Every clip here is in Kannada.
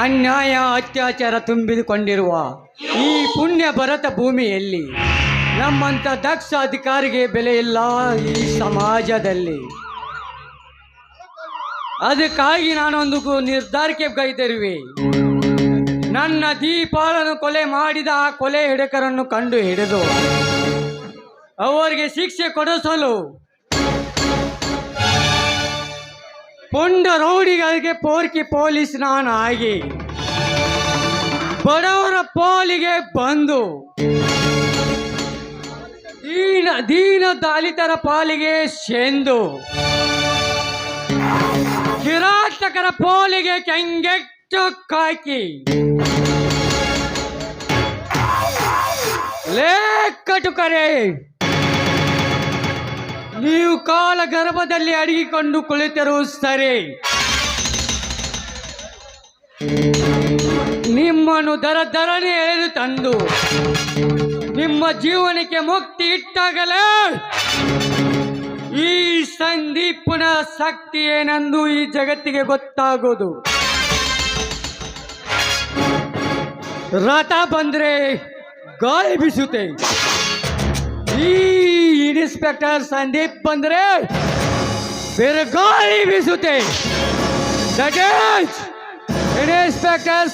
ಅನ್ಯಾಯ, ಅತ್ಯಾಚಾರ ತುಂಬಿಕೊಂಡಿರುವ ಈ ಪುಣ್ಯ ಭರತ ಭೂಮಿಯಲ್ಲಿ ನಮ್ಮಂಥ ದಕ್ಷ ಅಧಿಕಾರಿಗೆ ಬೆಲೆ ಇಲ್ಲ ಈ ಸಮಾಜದಲ್ಲಿ. ಅದಕ್ಕಾಗಿ ನಾನೊಂದು ನಿರ್ಧಾರಕ್ಕೆ ಕೈತರುವೆ ನನ್ನ ದೀಪಾಳನ್ನು ಕೊಲೆ ಮಾಡಿದ ಆ ಕೊಲೆ ಹಿಡಕರನ್ನು ಕಂಡು ಹಿಡಿದು ಅವರಿಗೆ ಶಿಕ್ಷೆ ಕೊಡಿಸಲು ಪುಂಡ ರೌಡಿಗಳಿಗೆ ಪೋರ್ಕಿ ಪೊಲೀಸ್ ನಾನು ಆಗಿ ಬಡವರ ಪೋಲಿಗೆ ಬಂದು. ದೀನ ದೀನ ದಲಿತರ ಪಾಲಿಗೆ ಸೆಂದು ಕಿರಾತಕರ ಪೋಲಿಗೆ ಕೆಂಗೆಟ್ಟು ಕಾಕಿ. ಲೇಖಟುಕರೇ ನೀವು ಕಾಲ ಗರ್ಭದಲ್ಲಿ ಅಡಗಿಕೊಂಡು ಕುಳಿತರು ಸರಿ. ನಿಮ್ಮನ್ನು ದರ ದರನೆ ಎಳೆದು ತಂದು, ನಿಮ್ಮ ಜೀವನಕ್ಕೆ ಮುಕ್ತಿ ಇಟ್ಟಾಗಲೇ ಈ ಸಂದೀಪನ ಶಕ್ತಿ ಏನೆಂದು ಈ ಜಗತ್ತಿಗೆ ಗೊತ್ತಾಗೋದು. ರಥ ಬಂದ್ರೆ ಗಾಳಿ ಬೀಸುತ್ತೆ. ಈ ಇನ್ಸ್ಪೆಕ್ಟರ್ ಸಂದೀಪ್ ಬಂದ್ರೆ ಬೇರೆ ಗಾಳಿ ಬೀಸುತ್ತೆ ದಟ್ ಈಸ್ ಇನ್ಸ್ಪೆಕ್ಟರ್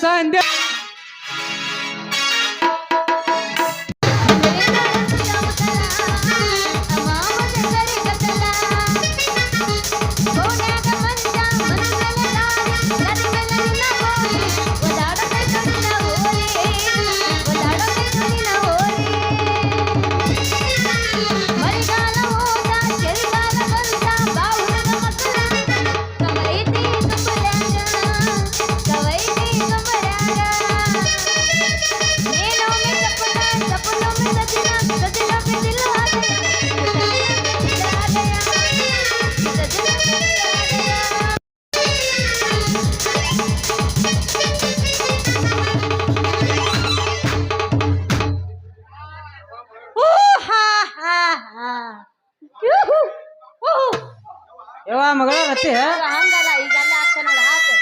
ಯವ್ವ ಮಗಳ ರತಿ ಹಂಗಲ್ಲ ಈಗೆಲ್ಲ ಹಾಕ್ತಾನ ನೋಡ ಹಾಕು.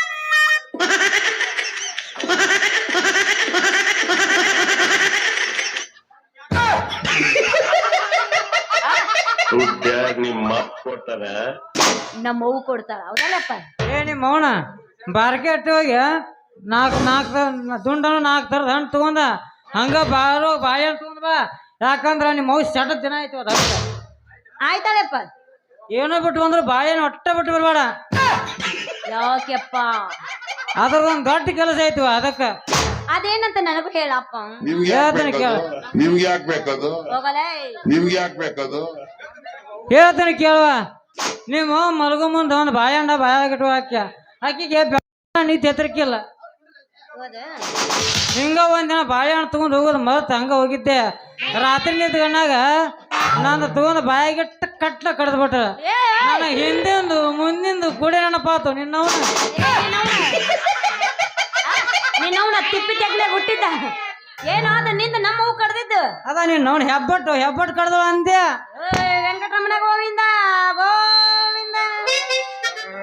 ದುಡ್ಡ ನಿಮ್ಮ ಅಪ್ಪ ಕೊಡ್ತಾರ ನಮ್ಮ ಅವ್ವ ಕೊಡ್ತಾಳ ಹೌದಲ್ಲಪ್ಪ? ಏ ನಿಮ್ಮ ಅವನ ಬಾರ್ಕೆಟ್ ಹೋಗಿ ನಾಲ್ಕು ನಾಲ್ಕು ದುಂಡನು ನಾಲ್ಕು ಥರದ ಹಣ್ಣು ತಗೊಂಡ ಹಂಗ ಬಾರೋ ಬಾಳೆಹಣ್ಣು ತಗೊಂಡ್ ಬಾ. ಯಾಕಂದ್ರ ನಿಮ್ಮ ಮೌಸ್ ಚಟ ದಿನ ಆಯ್ತು ಅದ ಆಯ್ತಾಳಪ್ಪ ಏನೋ ಬಿಟ್ಟು ಬಂದ್ರು ಬಾಯೇನು ಒಟ್ಟ ಬಿಟ್ಟು ಬರಬೇಡ. ಯಾಕೆಪ್ಪ? ಅದ್ರದೊಂದು ದೊಡ್ಡ ಕೆಲಸ ಆಯ್ತು ಅದಕ್ಕೆ. ಅದೇನಂತ ನನಗೂ ಹೇಳಪ್ಪ. ನಿಮ್ಗೆ ಯಾಕ್ ಹೇಳ್ತಾನೆ ಕೇಳ. ಬೇಕದು ನಿಮ್ಗೆ ಯಾಕೆ ಬೇಕದು ಹೋಗಲೇ. ನಿಮ್ಗೆ ಯಾಕೆ ಬೇಕದು ಹೇಳ್ತೇನೆ ಕೇಳುವ. ನೀವು ಮಲಗು ಮುಂದೆ ಒಂದು ಬಾಳೆಹಣ್ಣ ಬಾಯಾಗಿಟ್ಟು ಹಾಕ್ಯ. ಆಕಿಗೆ ಹೆದರಿಕಿಲ್ಲ ಹೌದಾ? ಹಿಂಗ ಒಂದಿನ ಬಾಳೆಹಣ್ಣು ತಗೊಂಡು ಹೋಗೋದು ಮರತ್ ಹಂಗ ಹೋಗಿದ್ದೆ. ರಾತ್ರಿ ನಿಂತ್ಕೊಂಡಾಗ ನಾನು ತೂನ ಬಾಯಿಗಿಟ್ಟ ಕಟ್ಲ ಕಡ್ದ್ಬಿಟ್ಟ ಏ ನನ್ನ ಹಿಂದಿಂದು ಮುಂದಿಂದು ಗುಡಿ ನೆನಪಾತು ನಿನ್ನವನ. ನಿನ್ನವನ. ತಿಪ್ಪಿ ತೆಗ್ಲೆ ಹುಟ್ಟಿದ್ದ. ಏನಾದ ನಿಂದ ನಮ್ಮ ಹೂ ಕಡ್ದಿದ್ದು? ಅದ ನಿನ್ನವನು ಹೆಬ್ಬಟ್ಟು ಹೆಬ್ಬಟ್ಟು ಕಡ್ದು ಅಂದೆ ವೆಂಕಟರಮಣ ಗೋವಿಂದ ಗೋವಿಂದ.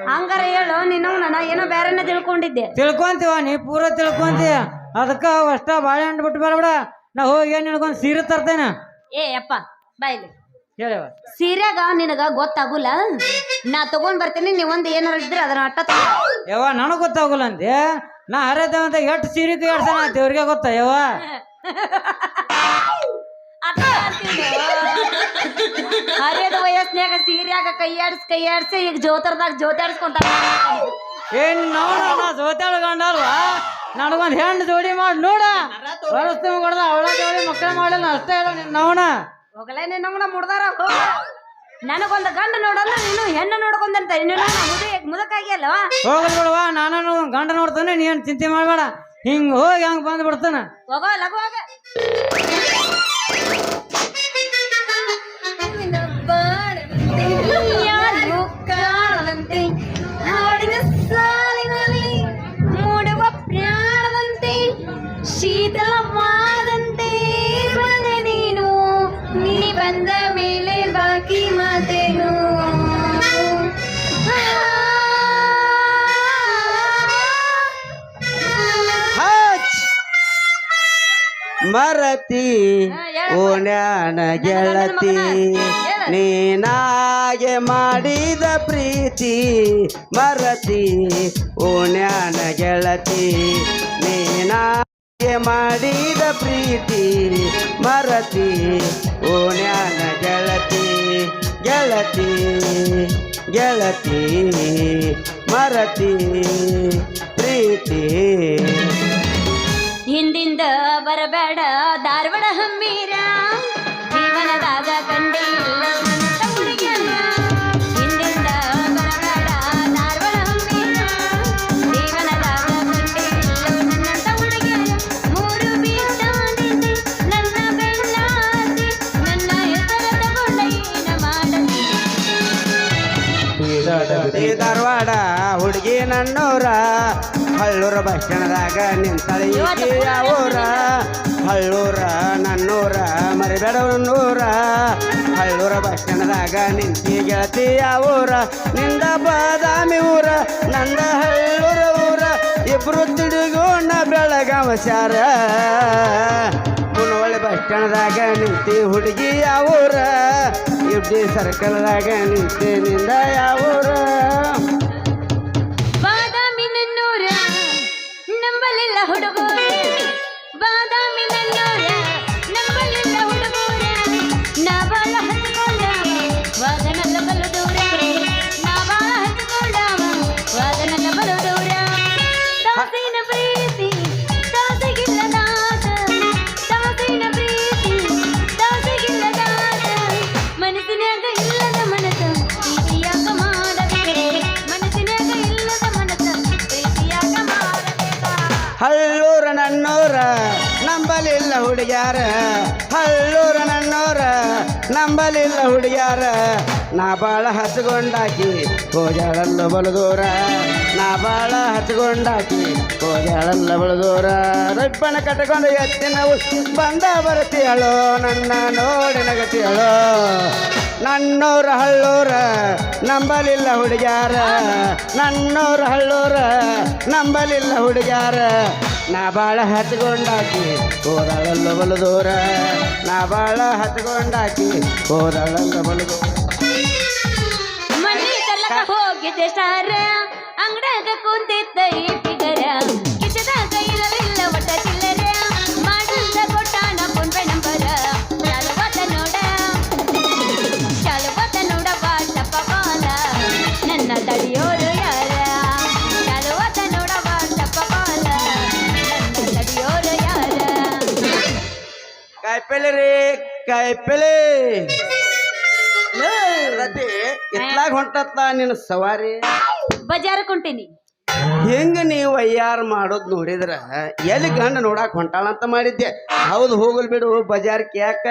ಹಂಗಾರ ಹೇಳು ನಿನ್ನವನ ನಾ ಏನೋ ಬೇರೆನ ತಿಳ್ಕೊಂಡಿದ್ದೆ. ತಿಳ್ಕೊಂತೀವ ನೀ ಪೂರ ತಿಳ್ಕೊಂತೀಯ. ಅದಕ್ಕ ಅಷ್ಟ ಬಾಳೆಹಣ್ಣು ಬಿಟ್ಟು ಬರಬೇಡ ನಾ ಹೋಗಿ ಏನ್ ನಿನಗೊಂದು ಸೀರೆ ತರ್ತೇನೆ. ಏ ಅಪ್ಪ ಬಾಯ್ಲಿ. ಹೇಳಿವ ಸೀರೆಗ ನಿನಗ ಗೊತ್ತಾಗುಲ್ಲ ನಾ ತಗೊಂಡ್ ಬರ್ತೀನಿ ನೀವೊಂದು ಏನಾರ ಇದ್ರೆ ಅದನ್ನ ಅಟ್ಟ ತಗೋ. ಯವ್ವ ನನಗ್ ಗೊತ್ತಾಗಲ್ಲ ಅಂದೆ? ನಾ ಅಂತ ಎಷ್ಟು ಸೀರೆ ತೋರ್ಸಣ ದೇವ್ರಿಗೆ ಗೊತ್ತಾ ಯವ್ವ? ಅಟ್ಟ ಅಂತೀನಿ. ಹರಿಯದ ಸೀರ್ಯಾಗ ಕೈ ಆಡ್ಸ್ ಕೈ ಆಡ್ಸಿ ಈಗ ಜೋತರದಾಗ ಜೋತಾಡ್ಸ್ಕೊಂತ ಏನ್ ನೋಡ ನಾ ಜೋತಾಳ ಗಂಡಲ್ವಾ ನನಗೊಂದ್ ಹೆಣ್ಣು ಜೋಡಿ ಮಾಡಿ ನೋಡ. ಬರಸ್ತೀವಿ ಕೊಡ್ದ ಅವಳ ಜೋಡಿ ಮಕ್ಕಳ ಮಾಡಲ್ಲ ಅಷ್ಟೇ ಹೇಳ ನಿನ್ನ ಹೋಗಲೇ ನಿನ್ನವನ ಮುಡ್ದಾರ ಹೋಗ ನನಗೊಂದು ಗಂಡ ನೋಡಲ್ಲ ನೀನು ಹೆಣ್ಣು ನೋಡ್ಕೊಂಡಂತ. ಇನ್ನು ಮುದ ಮುದಕಾಗಿ ಅಲ್ವಾ? ಹೋಗಲ್ ಬಿಡವಾ ನಾನು ಗಂಡ ನೋಡ್ತಾನೆ ನೀನ್ ಚಿಂತೆ ಮಾಡಬೇಡ. ಹಿಂಗ್ ಹೋಗಿ ಹಂಗ್ ಬಂದ್ ಬಿಡ್ತಾನ ಹೋಗೋ ಲಘು ಹೋಗ. ಬಂದ ಮೇಲೆ ಬಾಕಿ ಮಾತೇನು ಮರತಿ ಓಣ್ಯಾನ ಗೆಳತಿ ನೀನಾಗೆ ಮಾಡಿದ ಪ್ರೀತಿ ಮರತಿ ಓಣ್ಯಾನ ಗೆಳತಿ ನೀನಾಗೆ ಮಾಡಿದ ಪ್ರೀತಿ ಮರತಿ ಓಣ್ಯಾನ ಗೆಳತಿ ಗೆಳತಿ ಗೆಳತಿ ಮರತಿ ಪ್ರೀತಿ. ಹಿಂದಿಂದ ಬರಬೇಡ ಧಾರವಾಡ ಹಮ್ಮೀರ ಜೀವನದಾಗ ಕಂಡೇ ಹಳ್ಳೂರ ಬಸ್ ಸ್ಟ್ಯಾಂಡ್ದಾಗ ಈಕೆ ಅವರ ಹಳ್ಳೂರ ನನ್ನೂರ ಮರಿಬೇಡ ನೂರ. ಹಳ್ಳೂರ ಸ್ಟ್ಯಾಂಡ್ದಾಗ ನಿಂತಿ ಗೆಳತಿ ಊರ? ನಿಂದ ಬಾದಾಮಿ ಊರ ನಂದ ಹಳ್ಳೂರ ಊರ. ಇಬ್ರು ತಿರುಗೋಣ ಬೆಳಗಾವ ಶಾರ ಬಸ್ ಸ್ಟ್ಯಾಂಡ್ದಾಗ ನಿಂತಿ ಹುಡುಗಿ ಊರ? ಇಬ್ಬಿ ಸರ್ಕಲ್ದಾಗ ನಿಂತಿ ನಿಂದ ಯಾವೂರ ಹುಡುಗೂರ. ಬಾದಾಮಿ ಹುಡುಗ್ಯಾರ ನಾ ಬಾಳ ಹಸುಗೊಂಡಾಕಿ ಹೋಗ್ಯಾಳಲ್ಲ ಬಲು ದೂರ ನಾ ಬಾಳ ಹಚ್ಕೊಂಡಾಕಿ ಹೋಗ್ಯಾಳಲ್ಲ ಬಳದೋರ. ದೂರ ರಪ್ಪನ ಕಟ್ಕೊಂಡು ಎತ್ತಿನ ನಾವು ಬಂದ ಬರ್ತೀಯಳೋ, ನನ್ನ ನೋಡಿ ನಗತಿಯಳೋ ನನ್ನೂರ ಹಳ್ಳೂರ ನಂಬಲಿಲ್ಲ ಹುಡುಗ್ಯಾರ. ನನ್ನೂರ ಹಳ್ಳೂರ ನಂಬಲಿಲ್ಲ ಹುಡುಗ್ಯಾರ. ನಾ ಬಾಳ ಹಚ್ಕೊಂಡಾಕಿ ಹೋದಳಲ್ಲ ಬಲದೋರ ದೂರ ನಾ ಬಾಳ ಹಚ್ಕೊಂಡಾಕಿ ಹೋದಳಲ್ಲ ಬಲದೋರ ಹೋಗಿದೆ ಮನೆ ಕುಂತಿದ್ದ ಈ ಇರಲಿಲ್ಲ ಒಟ್ಟ ಚಿಲ್ಲರ. ಮಾಡಿದ ಕೊಟ್ಟಾನ ಫೋನ್ ಪೇ ನಂಬರ. ನೋಡ. ನೋಡ ನನ್ನ ತಡಿಯೋರು ಯಾರ? ಚಾಲುವತ ನೋಡ ನನ್ನ ತಡಿಯೋರು ಯಾರ? ಕಾಯಿಪಲ್ಲೆ ರೀ ಕಾಯಿಪಲ್ಲೆ ರತಿ ಇತ್ಲಾಗ ಹೊಂಟತ್ಲ ನಿನ್ನ ಸವಾರಿ? ಬಜಾರ ಕೊಂಟೀನಿ. ಹೆಂಗ ನೀವು ಅಯ್ಯಾರ ಮಾಡೋದ್ ನೋಡಿದ್ರ ಎಲ್ಲಿ ಗಂಡ ನೋಡಾಕ್ ಹೊಂಟಾಳಂತ ಮಾಡಿದ್ದೆ. ಹೌದು ಹೋಗಲ್ ಬಿಡು ಬಜಾರ್ ಕ್ಯಾಕ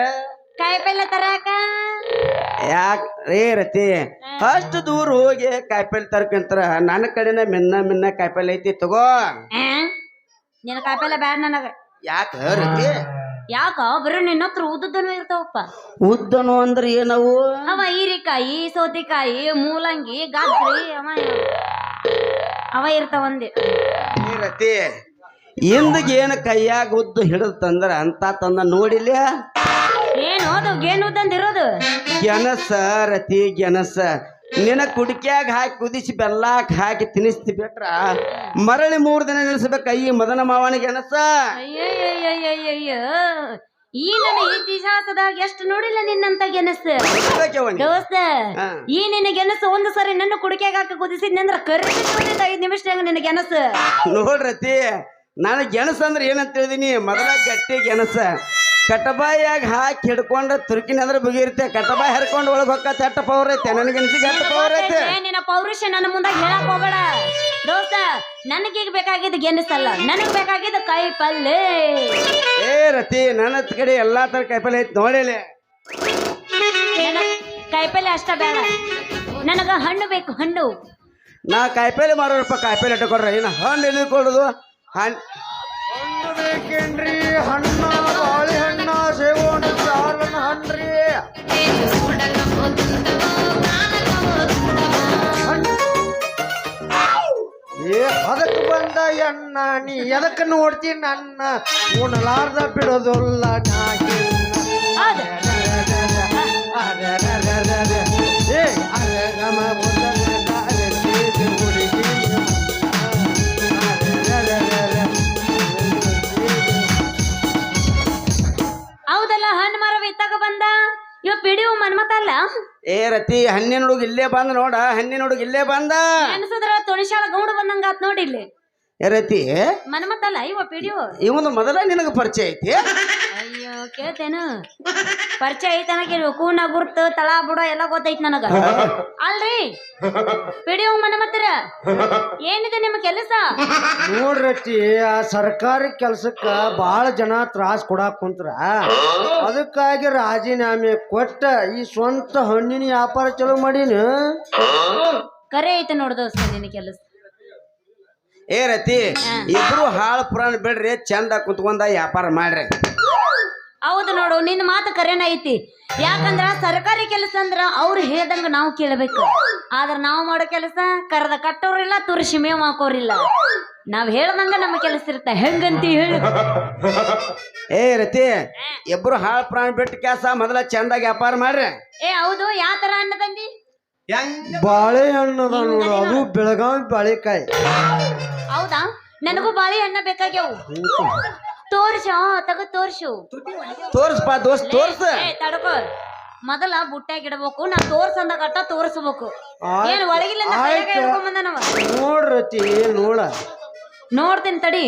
ಕಾಯಿಪಲ್ಲೆ ತರಾಕ? ಯಾಕ? ರೇ ರತಿ ಅಷ್ಟು ದೂರ ಹೋಗಿ ಕಾಯಿಪಲ್ಲೆ ತರ್ಕಂತರ ನನ್ನ ಕಡೆನ ಮಿನ್ನ ಮಿನ್ನ ಕಾಯಿಪಲ್ಲೆ ಐತಿ ತಗೋ. ನೀನ್ ನಿನ್ನ ಕಾಯಿಪಲ್ಲೆ ಬ್ಯಾಡ ನನಗ. ಯಾಕ ರತಿ? ಯಾಕ? ಬರೀ ನಿನ್ನ ಹತ್ರ ಉದ್ದನು ಇರ್ತಾವಪ್ಪ. ಉದ್ದನು ಅಂದ್ರೆ ಏನವು? ಅವ ಹೀರಿಕಾಯಿ ಸೌತೆಕಾಯಿ ಮೂಲಂಗಿ ಗಾತ್ರಿ ಅವ ಅವ ಇರ್ತಾವ ಒಂದೇ ರತಿ ಹಿಂದಗೇನು ಏನು ಕೈಯಾಗ ಉದ್ದು ಹಿಡಿದು ತಂದ್ರ ಅಂತ ತಂದ ನೋಡಿಲ್ಲ? ಏನು ಅದು ಗೆಣಸ ರತಿ ಗೆಣಸ. ನಿನ್ನ ಕುಡಿಕ್ಯಾಗ ಹಾಕಿ ಕುದಿಸಿ ಬೆಲ್ಲಾಕ್ ಹಾಕಿ ತಿನ್ನಿಸ್ತಿ ಬಿಟ್ರ ಮರಳಿ ಮೂರು ದಿನ ನಿಲ್ಸ್ಬೇಕು ಅಯ್ಯ ಮದನ ಮಾವನ ಗೆಣಸ? ಅಯ್ಯಯ್ಯಯ್ಯಯ್ಯಯ್ಯ ಈ ನನ್ನ ಇತಿಹಾಸದಾಗ ಎಷ್ಟು ನೋಡಿಲ್ಲ ನಿನ್ನಂತ ಗೆಣಸು. ದೋಸ್ತ ಈ ನಿನ್ನ ಗೆಣಸು ಒಂದು ಸರಿ ನನ್ನ ಕುಡಿಕೆಗ ಹಾಕಿ ಕುದಿಸಿದ್ನಂದ್ರ ಕರ್ರಿ ಐದು ನಿಮಿಷದಾಗ ನಿನ್ನ ಗೆಣಸು? ನೋಡ್ರತಿ ನಾನು ಗೆಣಸ ಅಂದ್ರೆ ಏನಂತ ಹೇಳಿದೀನಿ? ಮೊದಲ ಗಟ್ಟಿ ಗೆಣಸ. ಕಟಬಾಯಿಯಾಗ ಹಾಕಿ ಹಿಡ್ಕೊಂಡ್ರೆ ತುರ್ಕಿನ ಅಂದ್ರೆ ಬುಗಿರುತ್ತೆ ಕಟಬಾಯಿ ಹರ್ಕೊಂಡು ಒಳಗೆ ಹೊಕ್ಕ ಚಟ್ಟ ಪವರ್ ಐತೆ. ನನಗೆ ಗಟ್ಟ ಪವರ್ ಐತೆ. ಏ, ನಿನ್ನ ಪೌರುಷ ನನ್ನ ಮುಂದೆ ಹೇಳಕ್ ಹೋಗಬೇಡ. ದೋಸ್ತ ನನಗೀಗ ಬೇಕಾಗಿದ್ದ ಗೆನಿಸಲ್ಲ ನನಗ್ ಬೇಕಾಗಿದ್ದ ಕಾಯಿ ಪಲ್ಲೆ ಏ ರತಿ ನನ್ನ ಕಡೆ ಎಲ್ಲಾ ತರ ಕಾಯಿಪಲ್ಲೆ ಐತಿ ನೋಡಿಲೆ. ನನಗ್ ಕಾಯಿಪಲ್ಲೆ ಅಷ್ಟ ಬೇಡ. ನನಗ ಹಣ್ಣು ಬೇಕು ಹಣ್ಣು. ನಾ ಕಾಯಿಪಲ್ಲೆ ಮಾರೋರಪ್ಪ ಕಾಯಿಪಲ್ಲೆ ಇಟ್ಟುಕೊಡ್ರ ಇನ್ನು ಹಣ್ಣು ಎಲ್ಲಿ ಕೊಡುದು? ಹಣ್ಣು ಹಣ್ಣು ಬೇಕೇನ್ರಿ? ಹಣ್ಣು ಬಂದ ಎಣ್ಣ ನೀ ಎದಕ್ಕೆ ನೋಡ್ತಿ ನನ್ನ? ಉಣಲಾರ್ದ ಬಿಡೋದಿಲ್ಲ ಏ ಹೌದಲ್ಲ ಹಣ್ಣು ಇತ್ತಾಗ ಬಂದ? ಇವ ಪಿಡಿಯು ಮನ್ಮತ ಅಲ್ಲ ಏ ರತಿ ಹಣ್ಣಿನ ಹುಡುಗ ಇಲ್ಲೇ ಬಂದ ನೋಡ ಹಣ್ಣಿನ ಹುಡುಗ ಇಲ್ಲೇ ಬಂದ? ಅನ್ಸದ್ರ ತುಣಿಶಾಳ ಗೌಡ ಬಂದಂಗ ಆತ್ ನೋಡಿ ಇಲ್ಲಿ. ಏ ರತಿ ಮನ್ಮತ ಅಲ್ಲ ಇವ ಪಿಡಿಯೋ. ಇವನು ಮೊದಲ ನಿನಗ ಪರಿಚಯ ಐತಿ? ಅಯ್ಯೋ ಕೇಳ್ತೇನು? ಪರಿಚಯ ಐತೆ ನನಗೆ ಕೂನ ಗುರ್ತು ತಳ ಬುಡ ಎಲ್ಲ ಗೊತ್ತೈತ್ ನನಗ. ಅಲ್ರಿ? ಪಿಡಿಯೋ ಮನ್ಮತ್ತರ ಏನಿದೆ ನಿಮ್ಮ ಕೆಲಸ? ನೋಡ್ರತಿ ಆ ಸರ್ಕಾರಿ ಕೆಲ್ಸಕ್ಕ ಬಹಳ ಜನ ತ್ರಾಸ್ ಕೊಡಾಕ್ ಕುಂತ್ರ. ಅದಕ್ಕಾಗಿ ರಾಜೀನಾಮೆ ಕೊಟ್ಟ ಈ ಸ್ವಂತ ಹಣ್ಣಿನ ವ್ಯಾಪಾರ ಚಲೋ ಮಾಡೀನಿ. ಕರೆ ಐತೆ ನೋಡ್ದೋಸ್ತ ನಿನ್ನ ಕೆಲಸ. ಏ ರತಿ ಇಬ್ರು ಹಾಳು ಪುರಾಣ ಬಿಡ್ರಿ ಚಂದ ಕುತ್ಕೊಂಡ ವ್ಯಾಪಾರ ಮಾಡ್ರಿ. ಹೌದು ನೋಡು ನಿನ್ನ ಮಾತು ಕರೆನ ಐತಿ. ಯಾಕಂದ್ರ ಸರ್ಕಾರಿ ಕೆಲಸ ಅಂದ್ರ ಅವ್ರು ಹೇಳ್ದಂಗ ನಾವು ಕೇಳಬೇಕು. ಆದ್ರ ನಾವು ಮಾಡೋ ಕೆಲಸ ಕರೆದ ಕಟ್ಟೋರಿಲ್ಲ ತುರ್ಸಿ ಮೇವ್ ಹಾಕೋರಿಲ್ಲ. ನಾವ್ ಹೇಳ್ದಂಗ ನಮ್ಮ ಕೆಲಸ ಇರ್ತ. ಹೆಂಗಂತಿ ಹೇಳು. ಏ ರತಿ ಇಬ್ರು ಹಾಳು ಪ್ರಾಣ ಬಿಟ್ಟು ಕೆಲಸ ಮೊದಲ ಚಂದ ವ್ಯಾಪಾರ ಮಾಡ್ರಿ. ಏ ಹೌದು ಯಾವ ತರ ಅಣ್ಣ ತಂದಿ? ಬಾಳೆಹಣ್ಣು ನೋಡು ಅದು ಬೆಳಗಾವಿ ಬಾಳೆಕಾಯಿ. ಹೌದಾ? ನನಗೂ ಬಾಳೆಹಣ್ಣ ಬೇಕಾಗ್ಯಾವು. ತೋರ್ಸು ತಗ ತೋರ್ಸು. ತೋರ್ಸ್ಪ ದೋಸ್ತ್ ತೋರ್ಸ. ಏ ತಡ್ಕೋ. ಮೊದಲ ಬುಟ್ಟ್ಯಾಗ ಇಡಬೇಕು ನಾ ತೋರ್ಸಂದ ಅಂದಾಗ ತೋರಿಸ್ಬೇಕು. ಏನು ಒಳಗಿಲ್ಲ. ಹಿಡ್ಕೊಂಬಂದನವ ನೋಡ್ರತಿ ನೋಡ ನೋಡ್ತೀನಿ ತಡಿ.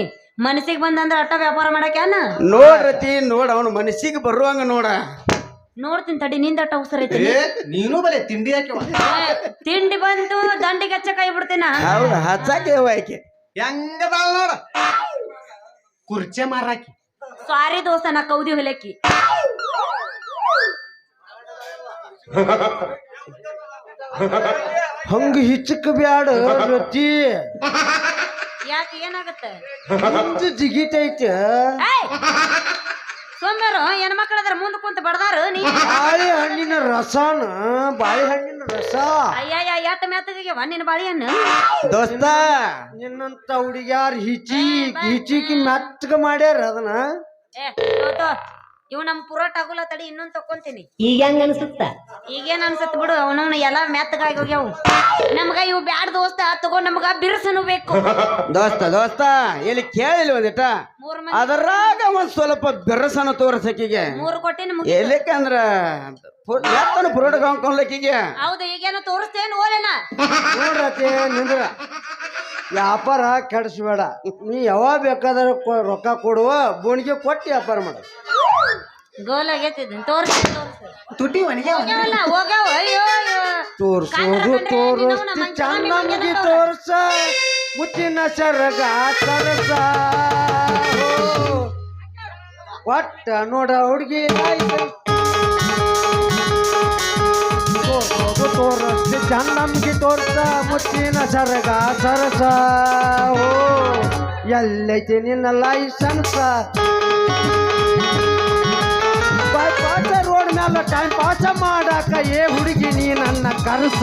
ಮನಸ್ಸಿಗೆ ಬಂದಂದ್ರ ಅಟ್ಟ ವ್ಯಾಪಾರ ಮಾಡಕ್ಯಾನ ನೋಡ್ರತಿ ನೋಡ ಅವನು ಮನಸ್ಸಿಗೆ ಬರುವಂಗ ನೋಡ. ನೋಡ್ತೀನಿ ತಡಿ ನಿಂದ ಅಟ್ಟ ಅವಸರ ಐತಿ. ನೀನು ಬಲೆ ತಿಂಡಿ ಹಾಕಿ ತಿಂಡಿ ಬಂತು ದಂಡಿಗೆ ಹಚ್ಚ ಕೈ ಬಿಡ್ತೀನ? ಹೌದು ಹಚ್ಚಾಕೆ ಹೆಂಗದಾಳ ನೋಡ? ಕುರ್ಚೆ ಮಾರಾಕಿ. ಸಾರಿ ದೋಸ್ತ ನಾ ಕೌದಿ ಹೊಲಕ್ಕಿ. ಹಂಗ ಹಿಚ್ಚಕ್ ಬ್ಯಾಡ ರತಿ. ಯಾಕೆ ಏನಾಗತ್ತೆ? ಜಿಗಿಟೈತೆ ಜಿಗಿತೈತೆ ಸೋಮ್ಯಾರು ಹೆಣ್ಮಕ್ಳದ್ರ ಮುಂದೆ ಕುಂತ ಬಡದಾರು ನೀ ಬಾಳೆಹಣ್ಣಿನ ರಸನ ಬಾಳೆಹಣ್ಣಿನ ರಸ. ಅಯ್ಯಯ್ಯ ಎಟ್ಟ ಮೆತ್ತಗೆ ನಿನ್ನ ಬಾಳೆಹಣ್ಣು ದೋಸ್ತ ನಿನ್ನಂತ ಹುಡುಗ್ಯಾರ ಹಿಚಿ ಹಿಚಿಕಿ ಮೆತ್ತಗ ಮಾಡ್ಯಾರ ಅದನ್ನ. ಏ ತೋ. ಇವ್ ನಮ್ ಪೂರ ಟಗುಲ ತಡಿ ಇನ್ನೊಂದ್ ತಕೊಂತೀನಿ ಈಗ ಹೆಂಗ ಅನ್ಸುತ್ತ? ಈಗೇನ್ ಅನ್ಸತ್ ಬಿಡು ಅವನವ್ನ ಎಲ್ಲಾ ಮೆತ್ತಗಾಗಿ ಹೋಗ್ಯಾವು. ನಮ್ಗ ಇವ್ ಬ್ಯಾಡ್ ದೋಸ್ತ ತಗೊಂಡ್ ನಮ್ಗ ಬಿರುಸನು ಬೇಕು. ದೋಸ್ತ ದೋಸ್ತ ಇಲ್ಲಿ ಕೇಳಿಲ್ಲ ಒಂದಿಟ ಮೂರ್ ಮಂದಿ. ಅದರಾಗ ಒಂದ್ ಸ್ವಲ್ಪ ಬೆರಸನ ತೋರ್ಸಕಿಗೆ. ಮೂರ್ ಕೊಟ್ಟಿನ ಮುಗಿ ಎಲ್ಲಿಕಂದ್ರ ಎತ್ತನ ಪುರೋಟ ಕೊಂಡ್ಲಕ್ಕಿಗೆ ಹೌದು ಈಗೇನು ತೋರಿಸ್ತೇನ್ ಓಲೇನ? ನೋಡ್ರತಿ ನಿಂದ್ರ. ವ್ಯಾಪಾರ ಕೆಡಿಸ್ಬೇಡ. ನೀ ಯಾವಾಗ ಬೇಕಾದ್ರೆ ಕೊ- ರೊಕ್ಕ ಕೊಡುವ ಬೋಣಿಗೆ ಕೊಟ್ಟು ವ್ಯಾಪಾರ ಮಾಡ. ಗೋಲ್ ಆಗೈತಿ ತೋರ್ಸ. ತುಟಿ ಹೋಗ್ಯಾವಲ್ಲ ಹೋಗ್ಯಾವ ಅಯ್ಯೋ ಅಯ್ಯೋ. ತೋರ್ಸೋದು ತೋರಿಸ್ತಿ ಚನ್ನಮ್ಗಿ ತೋರ್ಸ ಮುಚ್ಚಿನ ಸರಗ ಸರಸ. ಓ. ಒಟ್ಟ ನೋಡ ಹುಡುಗಿ ತೋರ್ಸೋದು ತೋರಿಸ್ತಿ ತೋರ್ಸ ಮುಚ್ಚಿನ ಸರಗ ಸರಸ. ಓ ಎಲ್ಲೈತಿ ನಿನ್ನ ಲೈಸೆನ್ಸ್ ಮ್ಯಾಲ ಟೈಮ್ ಪಾಸ ಮಾಡಾಕ ಏ ಹುಡುಗಿ ನೀ ನನ್ನ ಕನಸ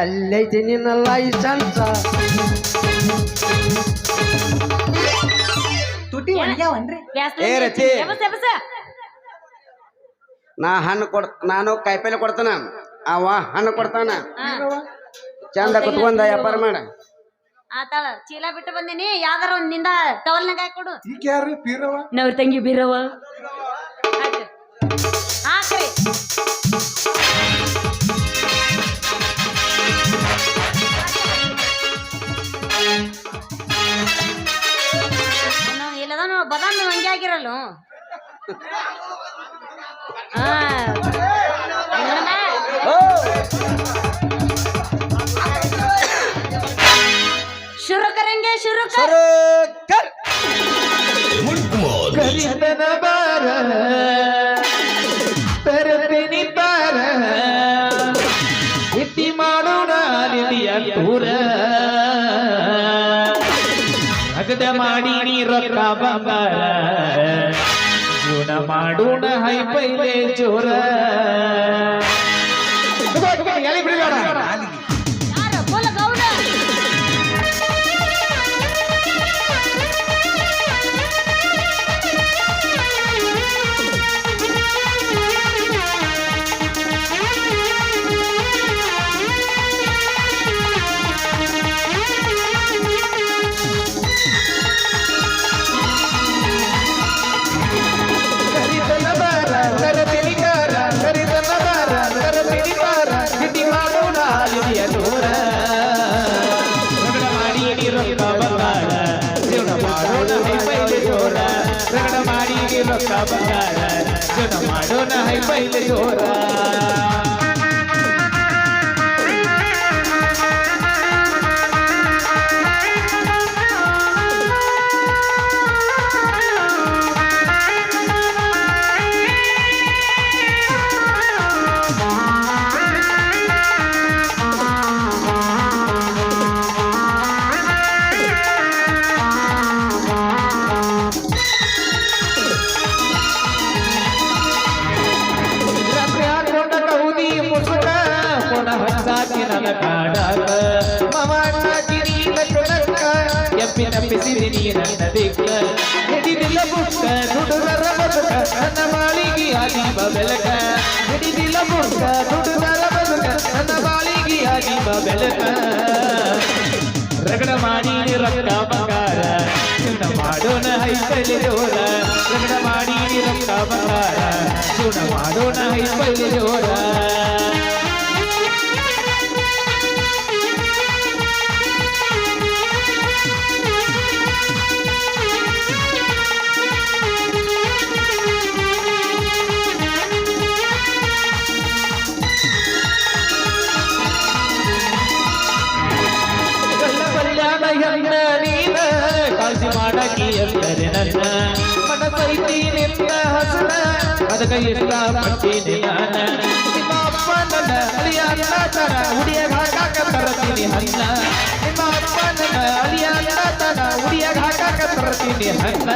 ಎಲ್ಲೈತಿ ನಿನ್ನ ಲೈಸೆನ್ಸ್ ಏ ರತಿ. ಎಬಸ ನಾ ಹಣ್ಣು ಕೊಡ್ ನಾನು ಕಾಯಿಪಲ್ಲೆ ಕೊಡ್ತಾನ. ಅವ ಹಣ್ಣು ಕೊಡ್ತಾನ. ಚಂದ ಕುತ್ಕೊಂಡ ವ್ಯಾಪಾರ ಮಾಡ. ಆತಾಳ ಚೀಲ ಬಿಟ್ಟು ಬಂದಿನಿ ಯಾವ್ದಾರ ಒಂದಿಂದ ಟವಲ್ನಾಗ ಹಾಕೊಡು ಪೀರವ ನವ್ರ ತಂಗಿ ಬೀರವ ಬದಾಮಿ ಹಂಗೆ ಆಗಿರಲ್ಲ. ಶುರು ಕರಂಗೆ ಶುರು ಕರ್ ಮಾಡಿ ನೀ ರೊಕ್ಕ ಬಂಗಾರ. ಜೀವನ ಮಾಡೋಣ ಹೈ ಪೈಲೆ ಜೋರ. ಬಂಗಾರ ಜನ ಮಾಡೋಣ ಹೈ ಪೈಲೆ ಜೋರ ಬಿಸಿರಿ ನೀರನ್ನ ದಿಕ್ಕ ಹಿಡಿದಿಲ್ಲ ಪುಟ್ಟ ನುಡುಗರ ಬದುಕ ನನ್ನ ಬಾಳಿಗೆ ಆದೀಪ ಬೆಲಕ ಹಿಡಿದಿಲ್ಲ ಪುಟ್ಟ ನುಡುಗರ ಬದುಕ ನನ್ನ ಬಾಳಿಗೆ ಆದೀಪ ಬೆಲಕ ರಗಡ ಮಾಡಿ ರಕ್ತ ಬಂಗಾರ ಸುಣ್ಣ ಮಾಡೋಣ ಹೈಸಲಿ ಜೋರ ರಗಡ ಮಾಡಿ ರಕ್ತ ಬಂಗಾರ ಸುಣ್ಣ ಮಾಡೋಣ ಹೈಸಲಿ ಜೋರ ನಾನು ಮನಸೈತೀನಿಂದ ಹಸನ ಅದಕ್ಕೆ ಇಷ್ಟಪಡ್ತೀನಿ ನಾನು ನಿಮ್ಮ ಅಪ್ಪ ನನ್ನ ಅಳಿಯ ತರ ಹನ್ನ ನಿಮ್ಮ ಅಪ್ಪ ನನ್ನ ಅಳಿಯ ತರ ಹನ್ನ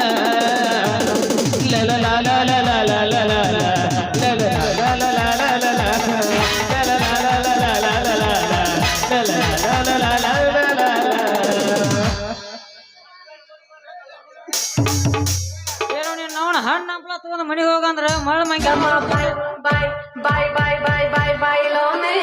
ಲಲ ಲಲ ಲಲ ಲಲ ಲಲ ಲಲ ಹಂಪ್ಲ ತಗೊಂಡು ಮನೆಗೆ ಹೋಗಂದ್ರ ಮಳ ಮಂಗ ಬಾಯ್ ಬಾಯ್ ಬಾಯ್ ಬಾಯ್ ಬಾಯ್ ಬಾಯ್ ಲೋನೆ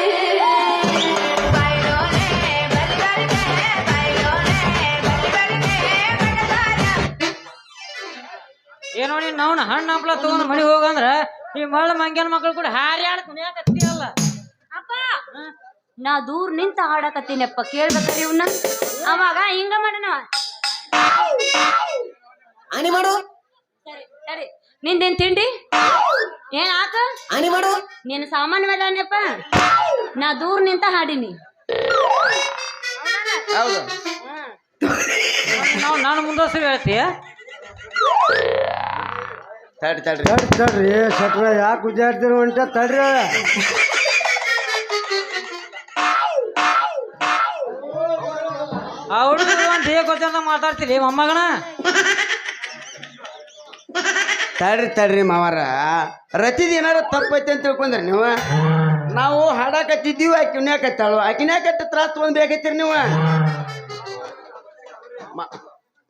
ಏನೋ ನೀನ್ ಅವನ ಹಣ್ಣು ಹಂಪ್ಲ ತಗೊಂಡ್ ಮನೆಗೆ ಹೋಗಂದ್ರ ಈ ಮಳ ಮಂಗ್ಯನ ಮಕ್ಕಳು ಕೂಡ ಹಾರ್ಯಾಡ ಕುಣಿಯಾಕತ್ತೀರಲ್ಲ ಅಪ್ಪ ನಾ ದೂರ ನಿಂತ ಹಾಡಕತ್ತೀನಪ್ಪ ಕೇಳ್ಬೇಕ್ರಿ ಇವ್ನ. ಅವಾಗ ಹಿಂಗ ಮಾಡನ. ಆನಿ ಮಾಡು. ಸರಿ ಸರಿ. ನಿಂದೇನ್ ತಿಂಡಿ? ಏನ್ ಆತ? ಆನಿ ಮಾಡು. ನೀನು ಸಾಮಾನ್ಯವಾದಪ್ಪ ನಾ ದೂರ ನಿಂತ ಹಾಡಿನಿ. ಹೌದು. ನಾವು ನಾನು ಮುಂದೋಸ್ರಿ ಹೇಳ್ತೀಯ ತಡ್ರಿ ತಡ್ರಿ. ತಡ್ರಿ ತಡ್ರಿ. ಶಟ್ರ ಯಾಕೆ ವಿದ್ಯಾರ್ಥಿರು ಅಂತ ತಡ್ರಿ ಆ ಹುಡುಗರು ಒಂದು ಹೇಗೆ ಗೊತ್ತಂತ ಮಾತಾಡ್ತೀರಿ ಮೊಮ್ಮಗನ? ತಡ್ರಿ ತಡ್ರಿ ಮಾವಾರ. ರತಿದ್ ಏನಾರ ತಪ್ಪೈತೆ ಅಂತ ತಿಳ್ಕೊಂಡ್ರಿ ನೀವು? ನಾವು ಹಾಡಾಕತ್ತಿದ್ದೀವಿ ಆಕಿ ಉಣ್ಯಾಕತ್ತಾಳು ಆಕಿನ್ಯಾಕತ್ತ ತ್ರಾಸ್ ತಗೊಂಡ್ ಬೇಕೈತಿರಿ ನೀವು?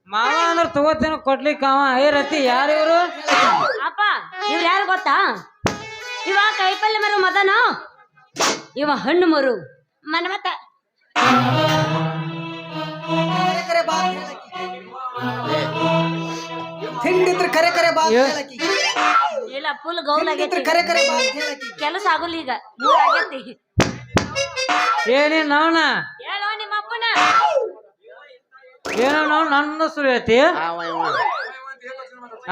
ಮಾವ ಅಂದ್ರೆ ತಗೋತೇನ ಕೊಡ್ಲಿಕ್ಕೆ ಅವ. ಏ ರತಿ ಯಾರು ಇವರು? ಅಪ್ಪ ಇವ್ರು ಯಾರು ಗೊತ್ತಾ? ಇವ ಕೈಪಲ್ಯ ಮರು ಮದನ ಇವ ಹಣ್ಣು ಮರು. ಮನ್ಮತ ಕರೆ ಬಾ ತಿಂಡಿದ್ರ ಕರೆ ಕರೆ ಬಾ ಅಂತ ಹೇಳಕಿ. ಇಲ್ಲ ಫುಲ್ ಗೌಲ್ ಆಗೈತಿ. ಕರೆ ಕರೆ ಬಾ ಅಂತ ಹೇಳಕಿ. ಕೆಲಸ ಆಗುಲ್ಲ ಈಗ. ಏನೇ ಆಗೈತಿ. ಏನೇನು ಹೇಳೋ ನಿಮ್ಮ ಅಪ್ಪನ. ಏನೋ ನಾವು ನನ್ನ ಸುಳ್ಳು ಹೇಳ್ತಿ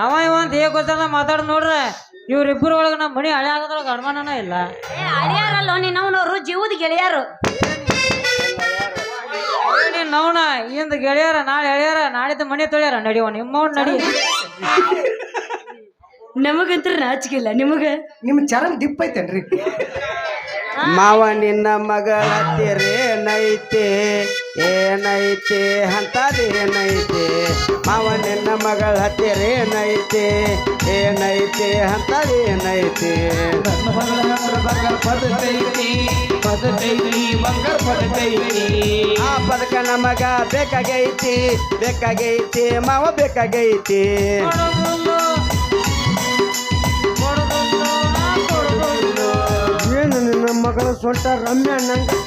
ಅವ ಇವ. ಅಂತ ಹೇಗೆ ಗೊತ್ತಲ್ಲ ಮಾತಾಡ್ ನೋಡ್ರೆ. ಇವ್ರಿಬ್ಬರ ಒಳಗ ನಮ್ಮ ಮನಿ ಹಳೆ ಆಗದ್ರೊಳಗ ಅನುಮಾನನ ಇಲ್ಲ. ಏ ಅಳಿಯಾರಲ್ಲೋ ನಿನ್ನವನವ್ರು ಜೀವದ ಗೆಳೆಯರು. ನೀನ್ ನವನ ಇಂದ ಗೆಳೆಯರ ನಾಳೆ ಎಳೆಯರ ನಾಳಿದ್ದು ಮನೆ ತೊಳ್ಯಾರ ನಡಿವ ನಿಮ್ಮವ್ ನಡಿ. ನಮಗಂತ್ರ ರಾಜಕೀಯ ನಿಮಗ? ನಿಮ್ ಚರಮ್ ದಿಪ್ಪ ಐತೇನ್ರಿ? ಮಾವ ನಿನ್ನ ಮಗಳ ನೈತೆ ಏನೈತೆ ಅಂತದೇನೈತೆ ಮಾವ ನಿನ್ನ ಮಗಳ ಹತ್ತಿರೇನೈತೆ? ಏನೈತೆ ಅಂತದೇನೈತೆ ಪದಕೈತಿ ಬಂಗ ಪದಕೈತಿ ಆ ಪದಕ ನಮಗ ಬೇಕಾಗೈತಿ ಬೇಕಾಗೈತಿ ಮಾವ ಬೇಕಾಗೈತಿ. ಏನು ನಿನ್ನ ಮಗಳ ಸೊಟ್ಟ ರಮ್ಯ ನಂಗೆ?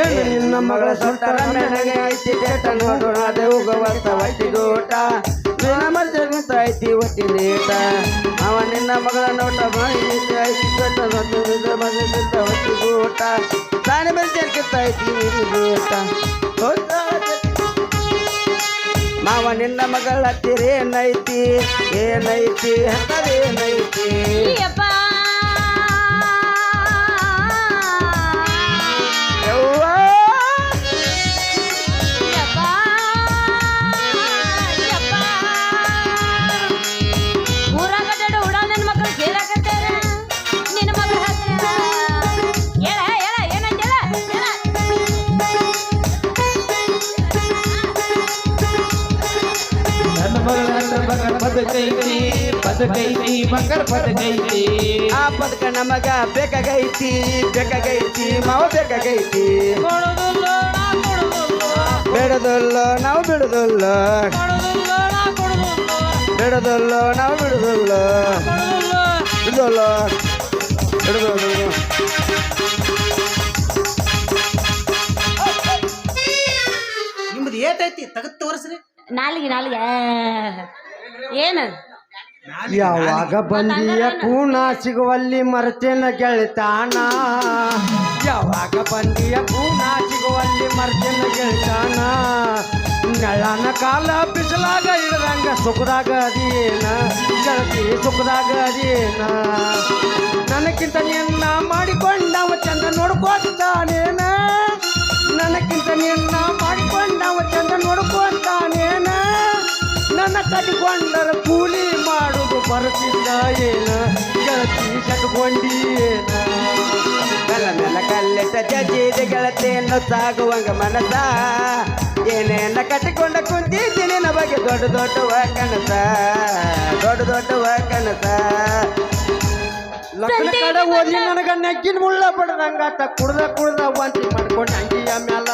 ಏನು ನಿನ್ನ ಮಗಳ ಸೊಟ್ಟ ರಮ್ಯ ನನಗೆ ಐತಿ ನೋಡೋಣ ದೇವು ಗವತ್ತ ವಟ್ಟಿ ಪ್ರೇಮ ಐತಿ ಒಟ್ಟಿ ಅವ ನಿನ್ನ ಮಗಳ ನೋಟ ಬಾಯಿಗಿಂತ ಐತಿ ಕಟ್ಟ ಮತ್ತಿಂದ ಮಗಿಂತ ಒಟ್ಟಿ ತಾನೆ ಮರ್ಜಗಿಂತ ಐತಿ ಮಾವ ನಿನ್ನ ಮಗಳ ಹತ್ತಿರ ಏನೈತಿ? ಏನೈತಿ? ಅಂತ ಏನೈತಿ ಬದುಕೈತಿ ಬದುಕೈತಿ ಬಂಗಾರ ಬದುಕೈತಿ ಆ ಪದಕ ನಮಗ ಬೇಕಾಗೈತಿ ಬೇಕಾಗೈತಿ ಮಾವ ಬೇಕಾಗೈತಿ. ಮಾವ ಕೊಡುದಿಲ್ಲ ಬಿಡುದಿಲ್ಲ ನಾವು ಬಿಡದಲ್ಲ. ಬಿಡುದಿಲ್ಲ ನಾವು ಬಿಡದಲ್ಲ ಬಿಡದಲ್ಲ. ಬಿಡದಲ್ಲ. ಬಿಡುದಿಲ್ಲ. ನಿಮ್ದು ಏಟೈತಿ ತೆಗೆದು ತೋರಿಸ್ರಿ. ನಾಲಿಗೆ ನಾಲಿಗೆ. ಏನು? ಯಾವಾಗ ಬಂದಿಯ ಪೂರ್ಣ ಸಿಗುವಲ್ಲಿ ಮರ್ತೇನ ಗೆಳ್ತಾನ? ಯಾವಾಗ ಬಂದಿಯ ಪೂರ್ಣ ಸಿಗುವಲ್ಲಿ ಮರ್ತೇನ ಗೆಳ್ತಾನ? ನೆಳ್ಳನ ಕಾಲ ಬಿಸಿಲಾಗ ಇಡದಂಗ ಸುಖದಾಗ ಅದೇನ? ಗೆಳತಿ ಸುಖದಾಗ ಅದೇನ? ನನಕ್ಕಿಂತ ನಿನ್ನ ಮಾಡಿಕೊಂಡವ ಚಂದ ನೋಡ್ಕೋತಾನೇನ ನನಕ್ಕಿಂತ ನಿನ್ನ ಮಾಡಿಕೊಂಡವ ಚಂದ ಮಾಡುದು ಬರ್ತಿದ್ದ ಏನ? ಗೆಳತಿ ಕಟ್ಕೊಂಡಿ ಏನ ಕಲ್ಲ ಮೇಲ ಕಲ್ಲಿಟ್ಟ ಜಜ್ಜಿದ ಗೆಳತಿಯನ್ನು ಸಾಗುವಂಗ ಮನಸ ಏನೇನ ಕಟ್ಟಿಕೊಂಡ ಕುಂತಿದ್ದೀನಿ ಬಗ್ಗೆ ದೊಡ್ಡ ದೊಡ್ಡವ ಕನಸ? ದೊಡ್ಡ ದೊಡ್ಡವ ಕನಸ? ಲಗ್ನ ಕಡೆ ಓದಿ ನನಗ ನೆಗ್ಗಿನ ಮುಳ್ಳ ಬಡ್ದಂಗಾತ ಕುಡ್ದ ಕುಡ್ದ ವಾಂತಿ ಮಾಡ್ಕೊಂಡು ಅಂಗಿಯ ಮ್ಯಾಲ.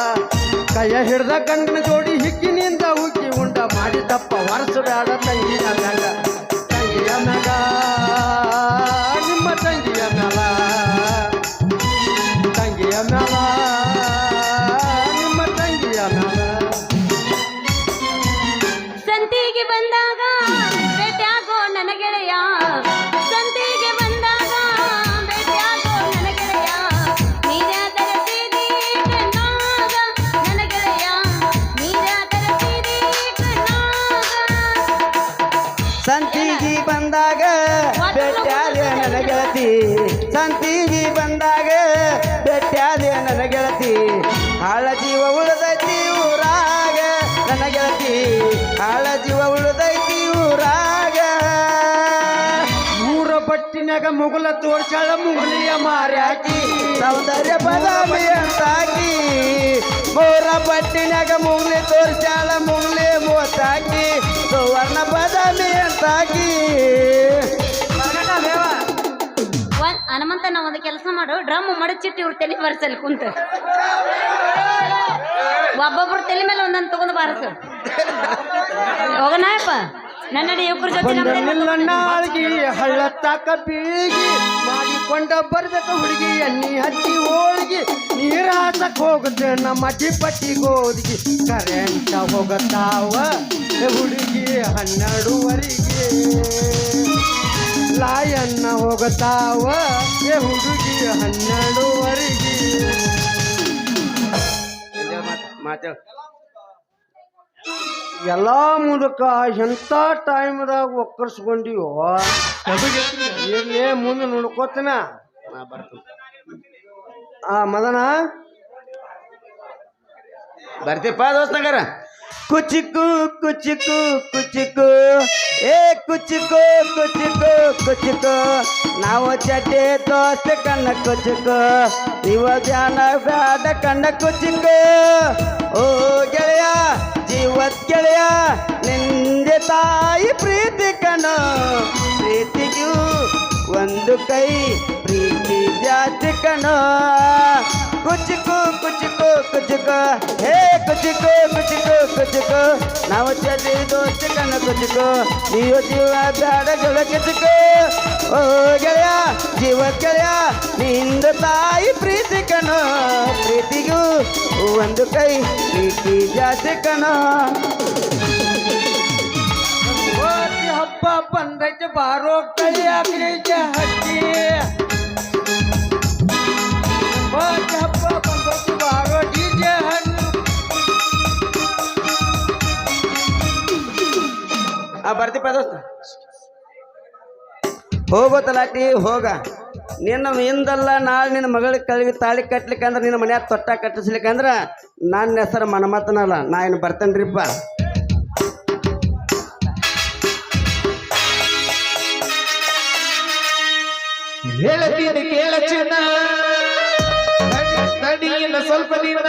ಕೈಯ ಹಿಡ್ದ ಗಂಡನ ಜೋಡಿ ಹಿಕ್ಕಿನಿಂದ ಉಕ್ಕಿ ಉಂಡ ಮಾಡಿ ತಪ್ಪ ವರ್ಷಬ್ಯಾಡ ಬೇಡ ತಂಗಿಯ ಮ್ಯಾಗ ನಿಮ್ಮ ತಂಗಿಯ ಮ್ಯಾಲ ಗೆಳತಿ ಸಂತೀವಿ ಬಂದಾಗ ಬೆಟ್ಟಾದೆ ನನ್ನ ಗೆಳತಿ. ಹಾಳ ಜೀವ ಉಳಿದೈತಿ ಊರಾಗ ನನ್ನ ಗೆಳತಿ. ಹಾಳ ಜೀವ ಉಳಿದೈತಿ ಊರಾಗ. ಮೂರ ಪಟ್ಟಿನಾಗ ಮುಗುಲ ತೋರ್ಸಾಳ ಮುಗುಲಿಯ ಮಾರ್ಯಾಕಿ. ಸೌಂದರ್ಯ ಬದಾಮಿ ಅಂತಾಕಿ. ಮೂರ ಪಟ್ಟಿನಾಗ ಮುಗುಲಿ ತೋರ್ಸಾಳ ಮುಗುಲಿ ಮೂವತ್ತಾಕಿ. ಸುವರ್ಣ ಬದಾಮಿ ಅಂತಾಕಿ. ಹನುಮಂತ ನಾವು ಒಂದು ಕೆಲಸ ಮಾಡು. ಡ್ರಮ್ ಮಡಚಿಟ್ಟು ಇವ್ರ ತಲೆ ಬರ್ಸಲ್ಲಿ ಕುಂತ. ಒಬ್ಬೊಬ್ರು ತಲೆ ಮೇಲೆ ಒಂದೊಂದು ತಗೊಂಡು ಬಾರಸು. ಹೋಗಣಪ್ಪ ನನ್ನಡಿ ಯುವಕರ ಜೊತೆ ಹಳ್ಳ ತಾಕ ಬೀಗಿ ಮಾಡಿಕೊಂಡ ಬರ್ಬೇಕು ಹುಡುಗಿ ಎಣ್ಣಿ ಹಚ್ಚಿ ಹೋಳ್ಗಿ ನೀರ ಹಾಸಕ್ ಹೋಗುತ್ತೆ ನಮ್ಮ ಅಜ್ಜಿ ಪಟ್ಟಿ ಗೋದಿಗೆ. ಕರೆಂಟ ಹೋಗತ್ತಾವ ಹುಡುಗಿ ಹನ್ನೆರಡುವರೆಗೆ. ಲಾಯನ್ನ ಹೋಗತಾವ. ಏ ಹುಡುಗಿ ಹನ್ನೆರಡುವರೆಗೆ. ಮಾತಾಡ ಎಲ್ಲಾ ಮುದಕ ಎಂಥ ಟೈಮ್ದಾಗ ಒಕ್ಕರ್ಸ್ಕೊಂಡಿವೋ ಇರ್ಲಿ, ಮುಂದೆ ನೋಡ್ಕೋತನ. ಆ, ಮದನ? ಬರ್ತೀಪ್ಪ ದೋಸ್ತಂಗಾರ ಕುಚಿಕು ಕುಚಿಕು ಕುಚಿಕು. ಏ ಕುಚಿಕು ಕುಚಿಕು ಕುಚಿಕು. ನಾವು ಚಟೆ ದೋಸ್ತ ಕಣ್ಣ ಕುಚಿಕು. ಇವ ಧ್ಯಾನ ಬ್ಯಾಡ ಕಣ್ಣ ಕುಚಿಕು. ಓ ಗೆಳೆಯ ಜೀವತ್ ಗೆಳೆಯ, ನಿಂದೆ ತಾಯಿ ಪ್ರೀತಿ ಕಣ ಪ್ರೀತಿಗೂ ಒಂದು ಕೈ, ಪ್ರೀತಿ ಕಣೋ ಕುಚಿಕು ಕುಚಿಕು ಕುಚಿಕು ಹೇ ಕುಚಿಕು ಕುಚಿಕು ಕುಚಿಕು ನಾವು ಚಲಿ ದೋಸ್ತ ಕಣ ಕುಚಿಕು ನೀವು ಜೀವ ಬೇಡ ಗೆಳ ಕುಚಿಕು ಓ ಗೆಳೆಯ ಜೀವ ಗೆಳೆಯ ನಿಂದ ತಾಯಿ ಪ್ರೀತಿ ಕಣ ಪ್ರೀತಿಗೂ ಒಂದು ಕೈ ಪ್ರೀತಿ ಜಾಸ್ತಿ ಕಣ ಓತಿ ಹಬ್ಬ ಬಂದೈತೆ ಬಾರೋ ಕೈಯಾಗ್ಲಿಕ್ಕೆ ಹಚ್ಚಿ ಓತಿ ಹಬ್ಬ ಆ ಬರ್ತಿಪ್ಪ ದೋಸ್ತ. ಹೋಗೋ ತಲಾಟಿ, ಹೋಗ. ನಿನ್ನ ಹಿಂದಲ್ಲ ನಾಳೆ ನಿನ್ನ ಮಗಳಿಗೆ ಕಳಿಗೆ ತಾಳಿ ಕಟ್ಲಿಕ್ಕೆ ಅಂದ್ರೆ ನಿನ್ನ ಮನ್ಯಾಗ ತೊಟ್ಟ ಕಟ್ಟಿಸ್ಲಿಕ್ಕೆ ಅಂದ್ರೆ ನನ್ನ ಹೆಸರು ಮನಮತನಲ್ಲ ನಾ ಏನು ಬರ್ತೇನ್ರಿಪ್ಪ ಹೇಳ್ತೀನಿ ಕೇಳ ಚಿನ್ನ. ಸ್ವಲ್ಪ ದಿನ